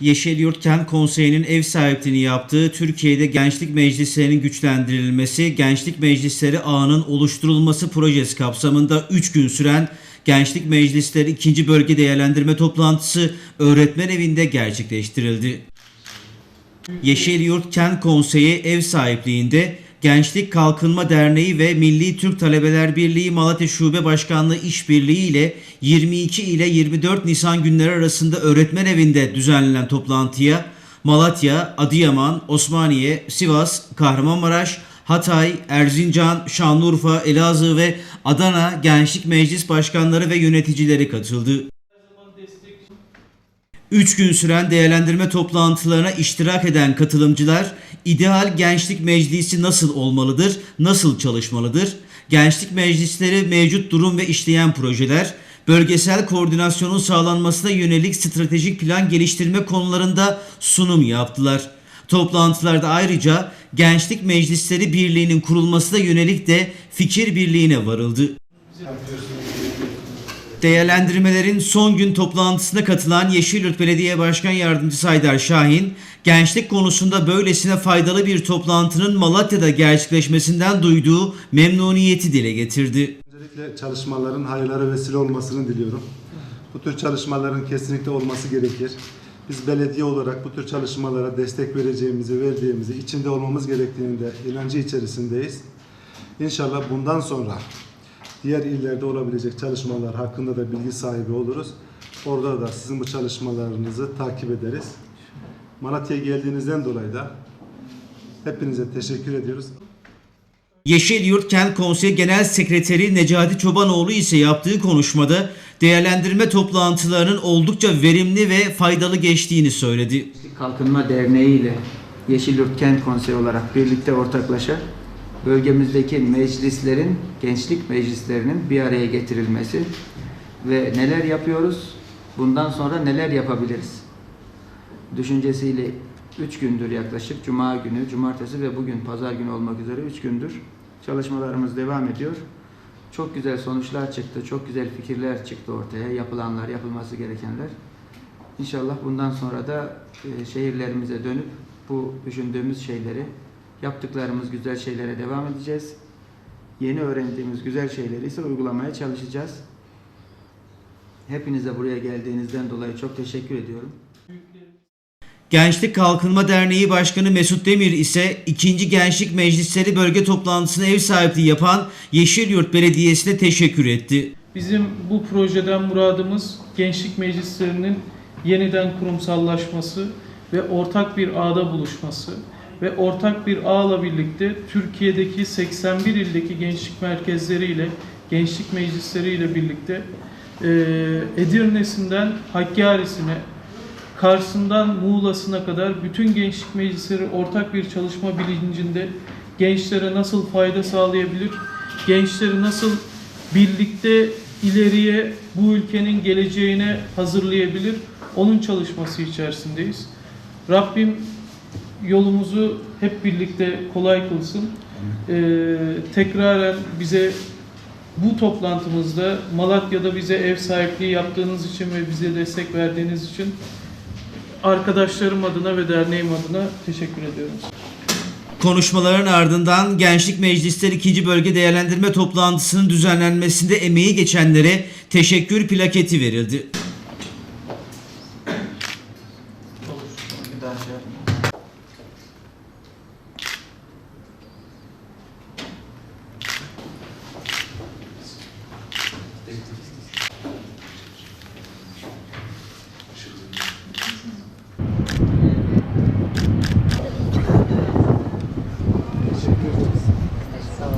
Yeşilyurt Kent Konseyi'nin ev sahipliğini yaptığı Türkiye'de gençlik meclislerinin güçlendirilmesi, gençlik meclisleri ağının oluşturulması projesi kapsamında 3 gün süren Gençlik Meclisleri 2. Bölge Değerlendirme Toplantısı öğretmen evinde gerçekleştirildi. Yeşilyurt Kent Konseyi ev sahipliğinde Gençlik Kalkınma Derneği ve Milli Türk Talebeler Birliği Malatya Şube Başkanlığı işbirliği ile 22 ile 24 Nisan günleri arasında öğretmen evinde düzenlenen toplantıya Malatya, Adıyaman, Osmaniye, Sivas, Kahramanmaraş, Hatay, Erzincan, Şanlıurfa, Elazığ ve Adana Gençlik Meclis Başkanları ve yöneticileri katıldı. 3 gün süren değerlendirme toplantılarına iştirak eden katılımcılar ideal gençlik meclisi nasıl olmalıdır, nasıl çalışmalıdır, gençlik meclisleri mevcut durum ve işleyen projeler, bölgesel koordinasyonun sağlanmasına yönelik stratejik plan geliştirme konularında sunum yaptılar. Toplantılarda ayrıca Gençlik Meclisleri Birliği'nin kurulmasına yönelik de fikir birliğine varıldı. Değerlendirmelerin son gün toplantısına katılan Yeşilyurt Belediye Başkan Yardımcısı Haydar Şahin, gençlik konusunda böylesine faydalı bir toplantının Malatya'da gerçekleşmesinden duyduğu memnuniyeti dile getirdi. Öncelikle çalışmaların hayırlara vesile olmasını diliyorum. Bu tür çalışmaların kesinlikle olması gerekir. Biz belediye olarak bu tür çalışmalara destek vereceğimizi, verdiğimizi, içinde olmamız gerektiğini de inancı içerisindeyiz. İnşallah bundan sonra diğer illerde olabilecek çalışmalar hakkında da bilgi sahibi oluruz. Orada da sizin bu çalışmalarınızı takip ederiz. Malatya'ya geldiğinizden dolayı da hepinize teşekkür ediyoruz. Yeşilyurt Kent Konseyi Genel Sekreteri Necati Çobanoğlu ise yaptığı konuşmada değerlendirme toplantılarının oldukça verimli ve faydalı geçtiğini söyledi. Kalkınma Derneği ile Yeşilyurt Kent Konseyi olarak birlikte ortaklaşa bölgemizdeki meclislerin, gençlik meclislerinin bir araya getirilmesi ve neler yapıyoruz, bundan sonra neler yapabiliriz düşüncesiyle 3 gündür yaklaşık Cuma günü, Cumartesi ve bugün Pazar günü olmak üzere 3 gündür çalışmalarımız devam ediyor. Çok güzel sonuçlar çıktı, çok güzel fikirler çıktı ortaya, yapılanlar, yapılması gerekenler. İnşallah bundan sonra da e, şehirlerimize dönüp bu düşündüğümüz şeyleri, yaptıklarımız güzel şeylere devam edeceğiz. Yeni öğrendiğimiz güzel şeyleri ise uygulamaya çalışacağız. Hepinize buraya geldiğinizden dolayı çok teşekkür ediyorum. Gençlik Kalkınma Derneği Başkanı Mesut Demir ise 2. Gençlik Meclisleri Bölge Toplantısına ev sahipliği yapan Yeşilyurt Belediyesi'ne teşekkür etti. Bizim bu projeden muradımız gençlik meclislerinin yeniden kurumsallaşması ve ortak bir ağda buluşması ve ortak bir ağla birlikte Türkiye'deki 81 ildeki gençlik merkezleriyle, gençlik meclisleriyle birlikte e, Edirne'sinden Hakkari'sine, Kars'ından Muğla'sına kadar bütün gençlik meclisleri ortak bir çalışma bilincinde gençlere nasıl fayda sağlayabilir, gençleri nasıl birlikte ileriye bu ülkenin geleceğine hazırlayabilir, onun çalışması içerisindeyiz. Rabbim yolumuzu hep birlikte kolay kılsın. Ee, tekraren bize bu toplantımızda Malatya'da bize ev sahipliği yaptığınız için ve bize destek verdiğiniz için arkadaşlarım adına ve derneğim adına teşekkür ediyorum. Konuşmaların ardından Gençlik Meclisleri 2. Bölge Değerlendirme Toplantısının düzenlenmesinde emeği geçenlere teşekkür plaketi verildi.